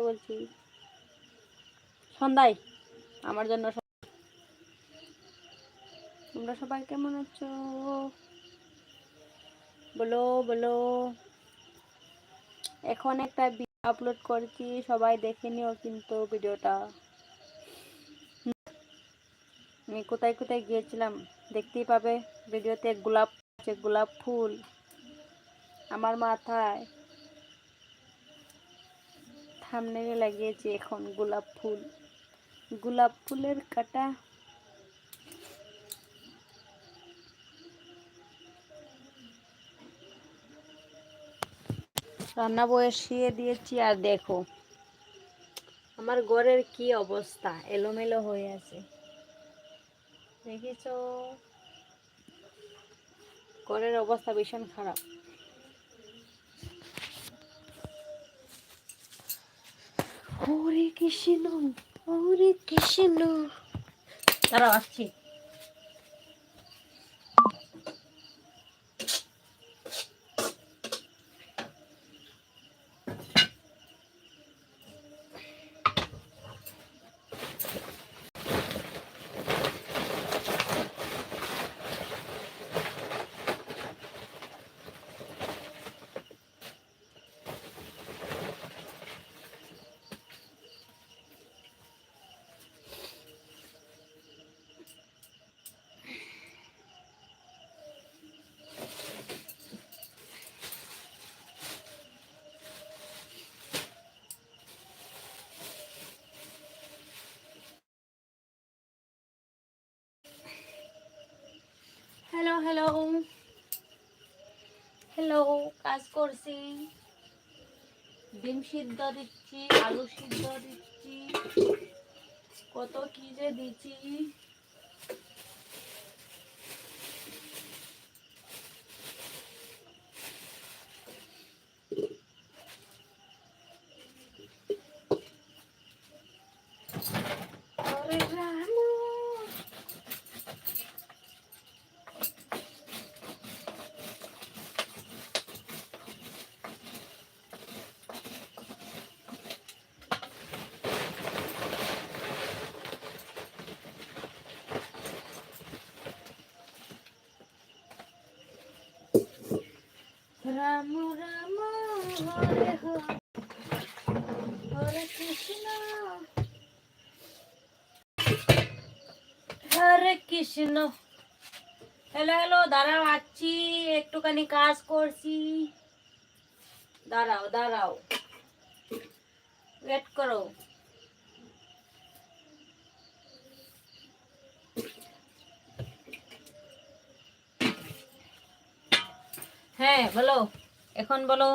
বলছি, সন্ধ্যায় আমার জন্য তোমরা সবাই কেমন আছো? বলো বলো। এখন একটা আপলোড করেছি, সবাই দেখে নিও কিন্তু ভিডিওটা। আমি কোথায় কোথায় গিয়েছিলাম দেখতেই পাবে। ভিডিওতে গোলাপ আছে, গোলাপ ফুল। আমার মাথায় থামনেলে লাগিয়েছি এখন গোলাপ ফুল। গোলাপ ফুলের কাটা রান্না বসিয়ে দিয়েছি আর দেখো, আমার ঘরের কি অবস্থা? এলোমেলো হয়ে আছে। দেখেছ? ঘরের অবস্থা ভীষণ খারাপ। হরে কৃষ্ণ হরে কৃষ্ণ। তারা আসছি হ্যালো হ্যালো হ্যালো কাজ করছি। ডিম সিদ্ধ দিচ্ছি আলু সিদ্ধ দিচ্ছি। কত কি যে দিচ্ছি ওরে রাম রাম রাম, হরে হরে। কৃষ্ণ। হরে কৃষ্ণ। হ্যালো হ্যালো, দাঁড়াও আসছি একটুখানি কাজ করছি। দাঁড়াও দাঁড়াও। ওয়েট করো। হ্যাঁ বলো। এখন বলো।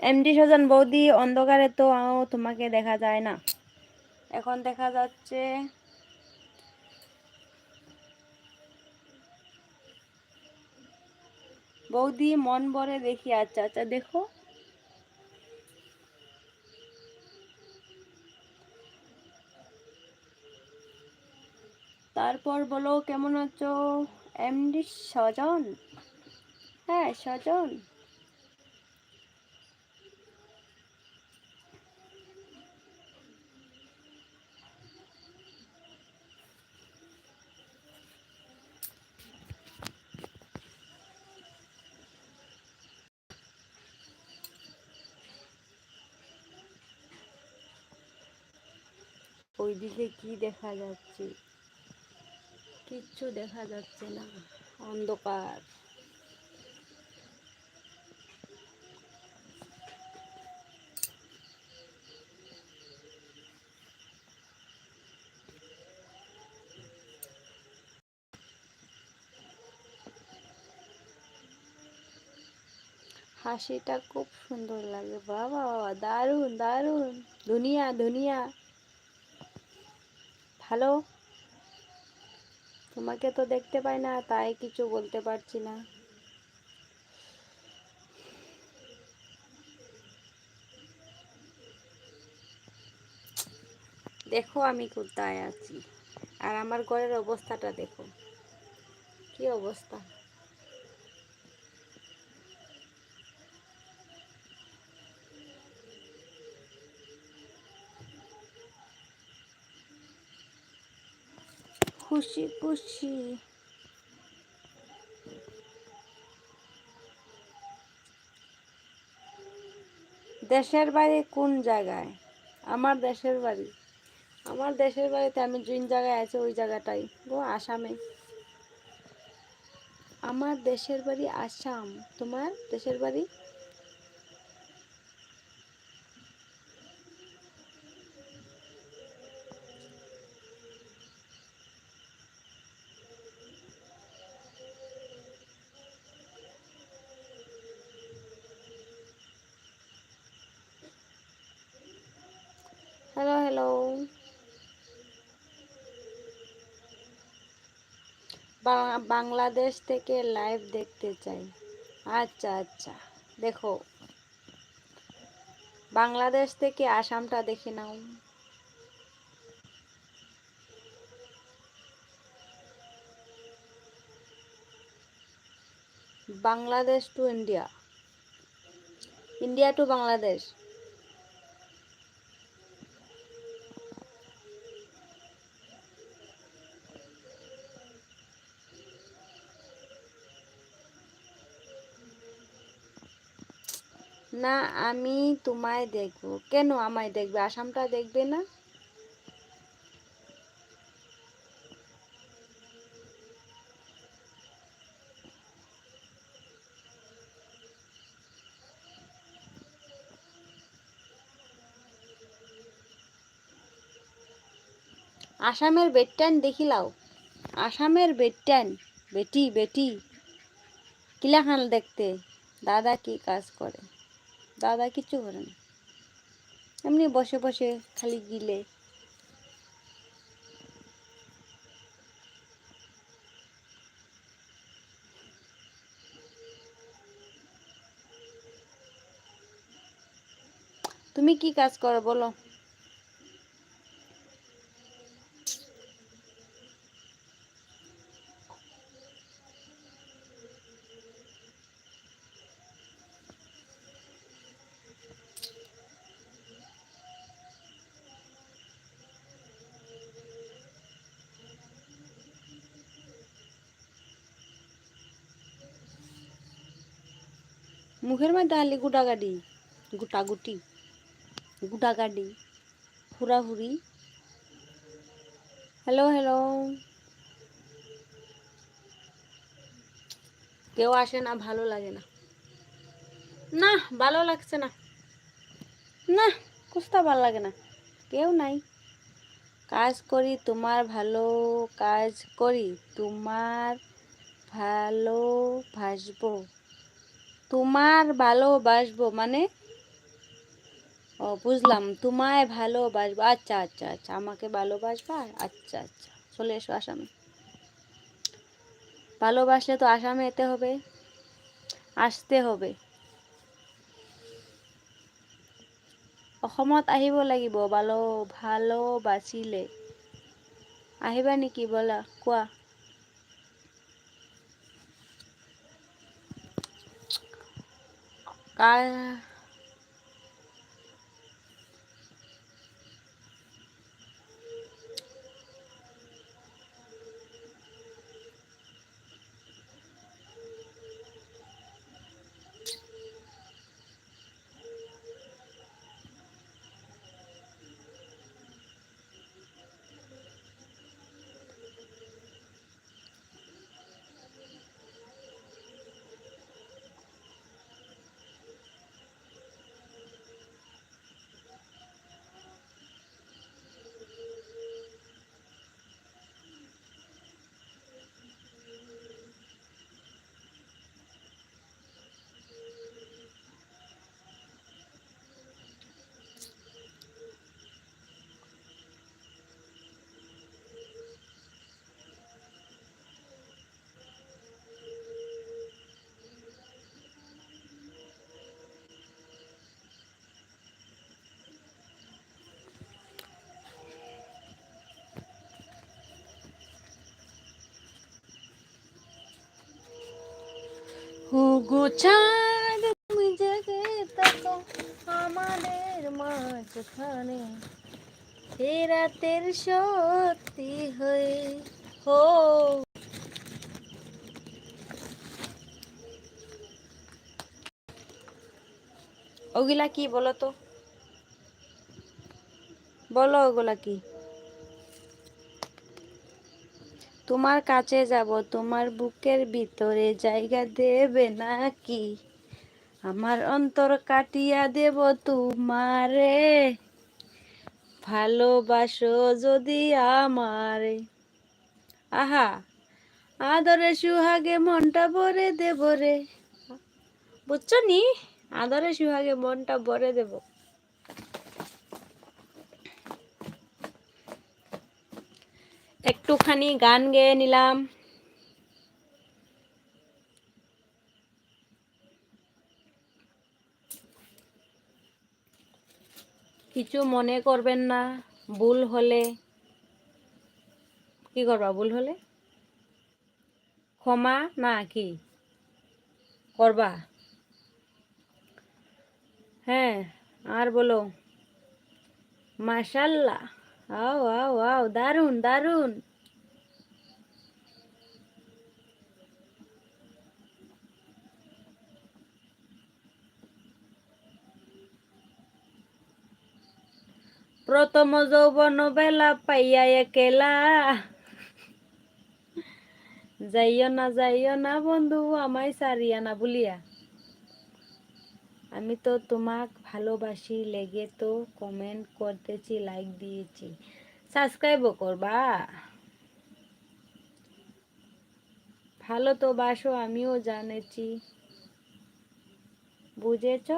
এমডি সজন বৌদি, অন্ধকারে তো তোমাকে দেখা যায় না। এখন দেখা যাচ্ছে বৌদি মন ভরে দেখি আচ্ছা আচ্ছা দেখো। তারপর বলো, কেমন আছো? এমডি সজন? হ্যাঁ সজন। ওইদিকে কি দেখা যাচ্ছে? কিচ্ছু দেখা যাচ্ছে না, অন্ধকার। হাসিটা খুব সুন্দর লাগে, বাবা বাবা, দারুণ দারুণ। দুনিয়া দুনিয়া। ভালো? তোমাকে তো দেখতে পাই না, তাই কিছু বলতে পারছি না। দেখো আমি কোথায় আছি, আর আমার ঘরের অবস্থাটা দেখো। কি অবস্থা? খুশি খুশি দেশের বাড়ি কোন জায়গায়? আমার দেশের বাড়ি। আমার দেশের বাড়িতে আমি যে জায়গায় আছি, ওই জায়গাটাই। গো, আসামে। আমার দেশের বাড়ি আসাম। তোমার দেশের বাড়ি? হ্যালো হ্যালো বাংলাদেশ থেকে লাইভ দেখতে চাই। আচ্ছা আচ্ছা। দেখো। বাংলাদেশ থেকে আসামটা দেখে নাও। Bangladesh to India India to Bangladesh না, আমি তোমায় দেখব। কেন আমায় দেখবে? আসামটা দেখবে না? আসামের বেটটান দেখিলাও আসামের বেটটান বেটি বেটি। কিলাখান দেখতে। দাদা কি কাজ করে? দাদা কিছু করে না। এমনি বসে বসে খালি গিলে। তুমি কি কাজ করো বলো? মুখের মধ্যে হালি গুটা গাডি গুটা গুটি গুটা গাডি হুড়াহুড়ি। হ্যালো হ্যালো কেউ আসে না, ভালো লাগে না। না, ভালো লাগছে না। না কুস্তা ভালো লাগে না। কেউ নাই। কাজ করি, তোমার ভালো কাজ করি, তোমার ভালোবাসবো তোমার ভালোবাসবো মানে? ও, বুঝলাম, তোমায় ভালোবাসবো। আচ্ছা আচ্ছা আচ্ছা আমাকে ভালোবাসবা? আচ্ছা আচ্ছা চলে এসো আসামে। ভালোবাসলে তো আসামে এতে হবে, আসতে হবে। অসমত আহিব লাগিব, ভালো, ভালোবাসিলে। আহিবা নেকি বলা? কোৱা? 哎 হুগো চাঁদ তুমি জেগে থাকো আমাদের মাঝখানে। এ রাতের সত্যি হয়ে হো। ওগুলা কি বলো তো? বলো ওগুলা কি? তোমার কাছে যাব, তোমার বুকের ভিতরে জায়গা দেবে নাকি? আমার অন্তর কাটিয়া দেব তোমারে। ভালোবাসো যদি আমারে। আহা, আদরে সুহাগে মনটা ভরে দেব রে। বুঝছ নি? আদরে সুহাগে মনটা ভরে দেব। একটুখানি গান গেয়ে নিলাম। কিছু মনে করবেন না, ভুল হলে। কি করবা, ভুল হলে? ক্ষমা না কি? করবা? হ্যাঁ আর বলো। মাশাল্লাহ। আও আও আও দারুণ দারুণ প্রথম যৌবন বেলা পাইয়া একেলা। যাইও না যাইও না বন্ধু, আমায় সারিয়া না বলিয়া আমি তো তোমাক ভালোবাসি, লেগে তো কমেন্ট করতেছি লাইক দিয়েছি। সাবস্ক্রাইবও করবা। ভালো তো বাসো, আমিও জানেছি। বুঝেছ?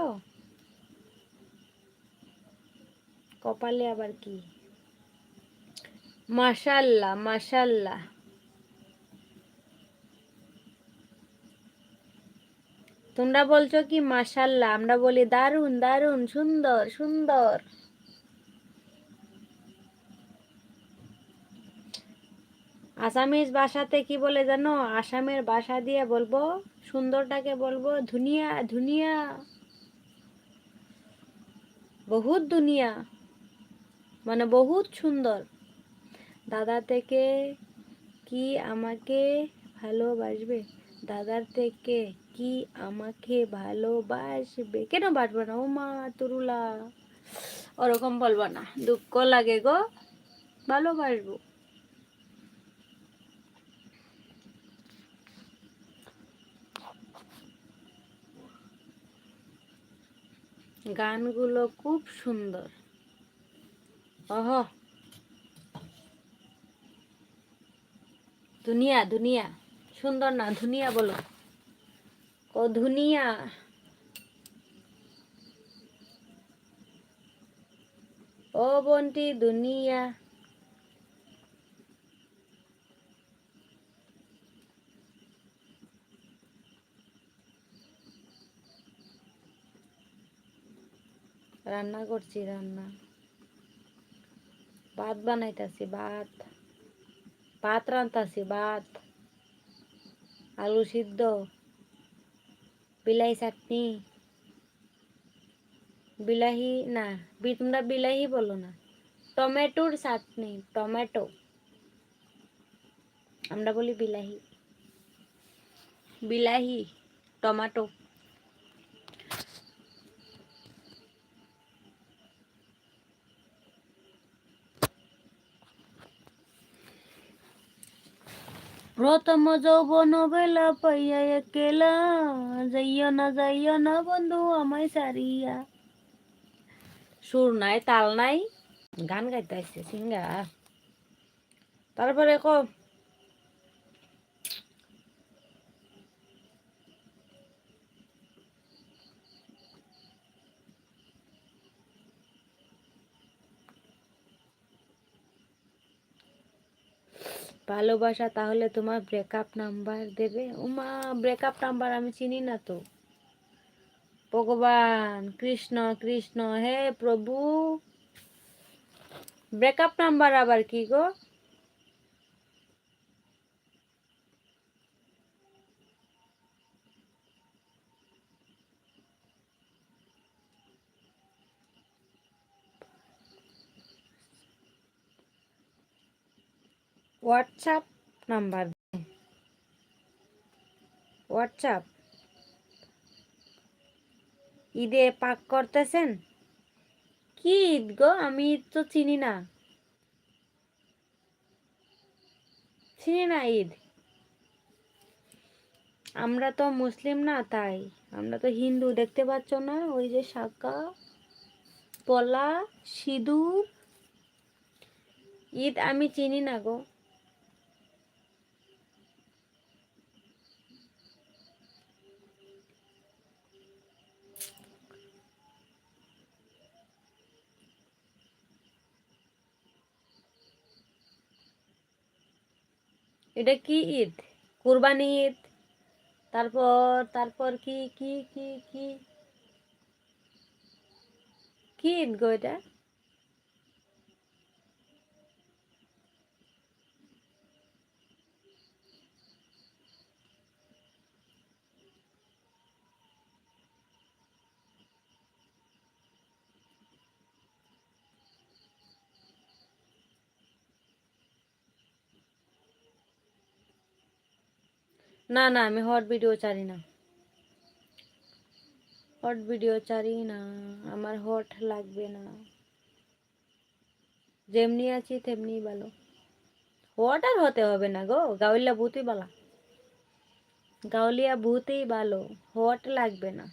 কপালে আবার কি? মাশাল্লাহ মাশাল্লাহ। তোমরা বলছো কি, মাশাল্লাহ, আমরা বলি দারুণ দারুণ সুন্দর সুন্দর। আসামিজ ভাষাতে কি বলে জানো? আসামের ভাষা দিয়ে বলব, সুন্দরটাকে বলব, ধুনিয়া ধুনিয়া। বহুত দুনিয়া মানে বহুত সুন্দর। দাদা থেকে কি আমাকে ভালোবাসবে? দাদার থেকে কি আমাকে ভালোবাসবে? কেন বাসবে না? ও মা, তুরুলা। ওরকম বলব না। দুঃখ লাগে গো, ভালোবাসবো। গানগুলো খুব সুন্দর। অহ দুনিয়া দুনিয়া সুন্দর না দুনিয়া বলো। ও দুনিয়া ও বন্টি দুনিয়া রান্না করছি, রান্না। ভাত বানাইতাছি, ভাত। ভাত রান্তাছি, ভাত। আলু সিদ্ধ। বিলাহি চাটনি বিলাহি না বি- তোমরা বিলাহি বলো না টমেটোর চাটনি টমেটো আমরা বলি বিলাহি বিলাহি টমেটো প্রথম যৌবন বেলা পাইয়া একেলা। যাইও না যাইও না বন্ধু, আমায় সারিয়া সুর নাই, তাল নাই। গান গাইতে আসছে সিঙ্গা। তারপরে ক ভালোবাসা, তাহলে তোমার ব্রেকআপ নাম্বার দেবে। উমা ব্রেকআপ নাম্বার আমি চিনি না তো। ভগবান, কৃষ্ণ কৃষ্ণ, হে প্রভু। ব্রেকআপ নাম্বার আবার কি গো? WhatsApp number WhatsApp. ঈদে পাক করতেছেন? কি ঈদ গো? আমি ঈদ তো চিনি না। চিনি না ঈদ? আমরা তো মুসলিম না তাই। আমরা তো হিন্দু, দেখতে পাচ্ছ না? ওই যে শাকা, পলা, সিঁদুর। ঈদ আমি চিনি না গো। এটা কি ঈদ? কুরবানি ঈদ। তারপর তারপর কি কি কি কি? ঈদ গো এটা? না না, আমি হট ভিডিও চারি না। হট ভিডিও চারি না, আমার হট লাগবে না। যেমনি আছি, তেমনি ভালো। হট আর হতে হবে না গো, গাউলিয়া ভূতই বালা গাউলিয়া ভূতই ভালো হট লাগবে না।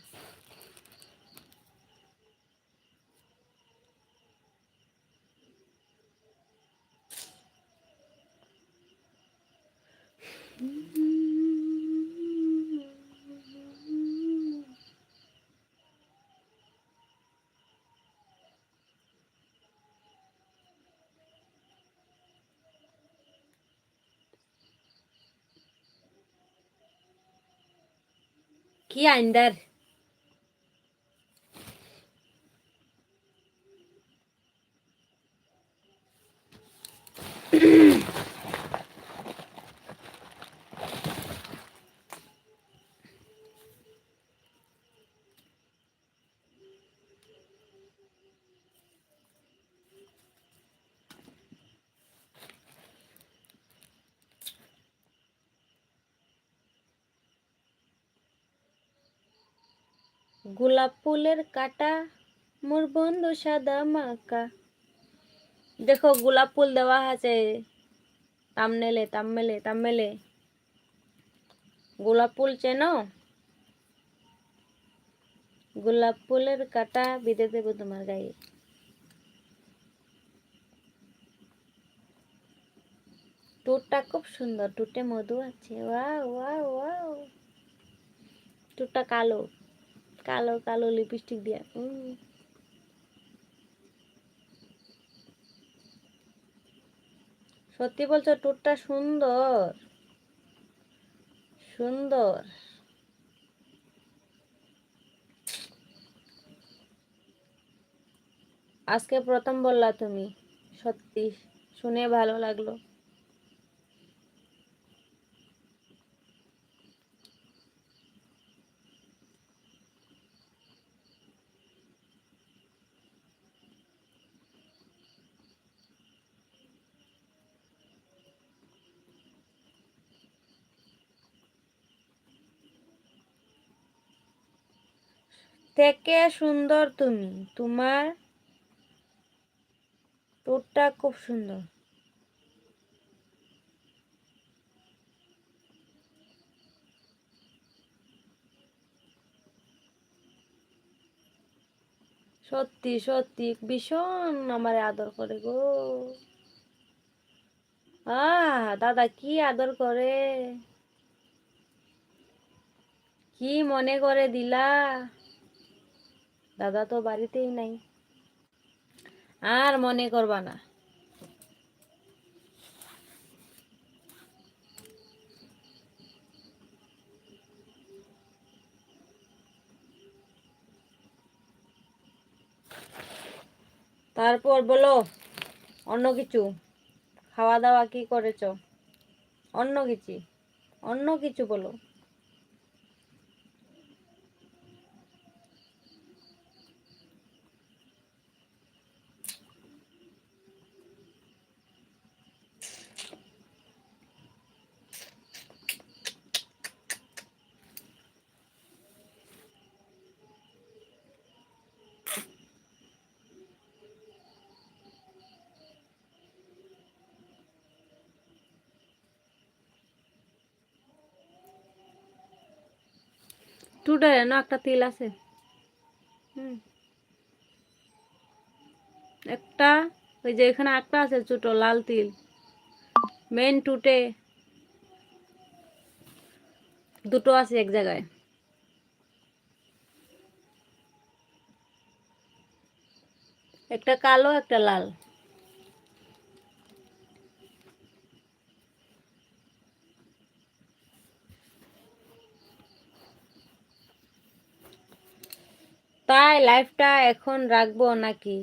কি আইন্দার গোলাপ ফুলের কাটা, মোর বন্ধু সাদা মাকা। দেখো, গোলাপ ফুল দেওয়া আছে। তামনেলে তামমেলে তামমেলে গোলাপ ফুল চেনো? গোলাপ ফুলের কাটা বিঁধে দেবো তোমার গায়ে। টুটটা খুব সুন্দর টুটে মধু আছে। ওয়া ওয়া ওয়া টুটটা কালো। কালো কালো লিপস্টিক দিয়া। সত্যি বলছো টুরটা সুন্দর। সুন্দর। আজকে প্রথম বললা তুমি, সত্যি শুনে ভালো লাগল। থেকে সুন্দর তুমি। তোমার টুরটা খুব সুন্দর। সত্যি সত্যি, ভীষণ আমার আদর করে গো। আহ, দাদা কি আদর করে? কি মনে করে দিলা? দাদা তো বাড়িতেই নাই। আর মনে করবা না। তারপর বলো, অন্য কিছু? খাওয়া দাওয়া কি করেছ? অন্য কিছু। অন্য কিছু বলো। টুটে না একটা তিল আছে হুম একটা ওই যে এখানে একটা আছে ছোট লাল তিল মেন টুটে দুটো আছে এক জায়গায় একটা কালো একটা লাল তাই লাইফটা এখন রাখব নাকি?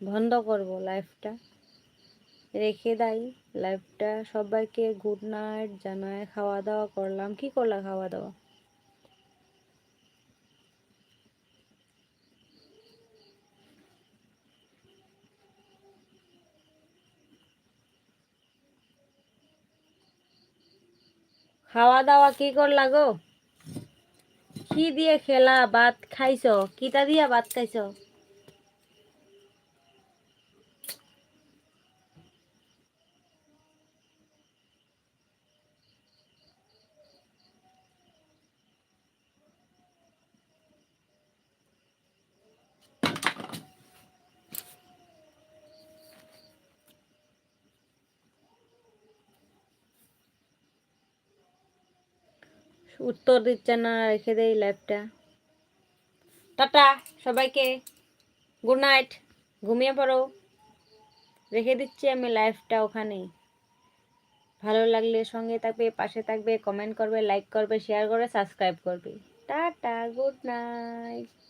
বন্ধ করব লাইফটা। রেখে দেই লাইফটা। সবাইকে গুড নাইট জানায় খাওয়া দাওয়া করলাম। কি করলা খাওয়া দাওয়া খাওয়া দাওয়া কি করলা গো? কি দিয়ে খেলা ভাত খাইছ? কিটা দিয়া ভাত খাইছ? উত্তর দিচ্ছে না, রেখে দেই লাইফটা টাটা, সবাইকে। গুড নাইট ঘুমিয়ে পড়ো। রেখে দিচ্ছি আমি লাইফটা ওখানে ভালো লাগলে সঙ্গে থাকবে, পাশে থাকবে কমেন্ট করবে লাইক করবে শেয়ার করবে সাবস্ক্রাইব করবে। Tata good night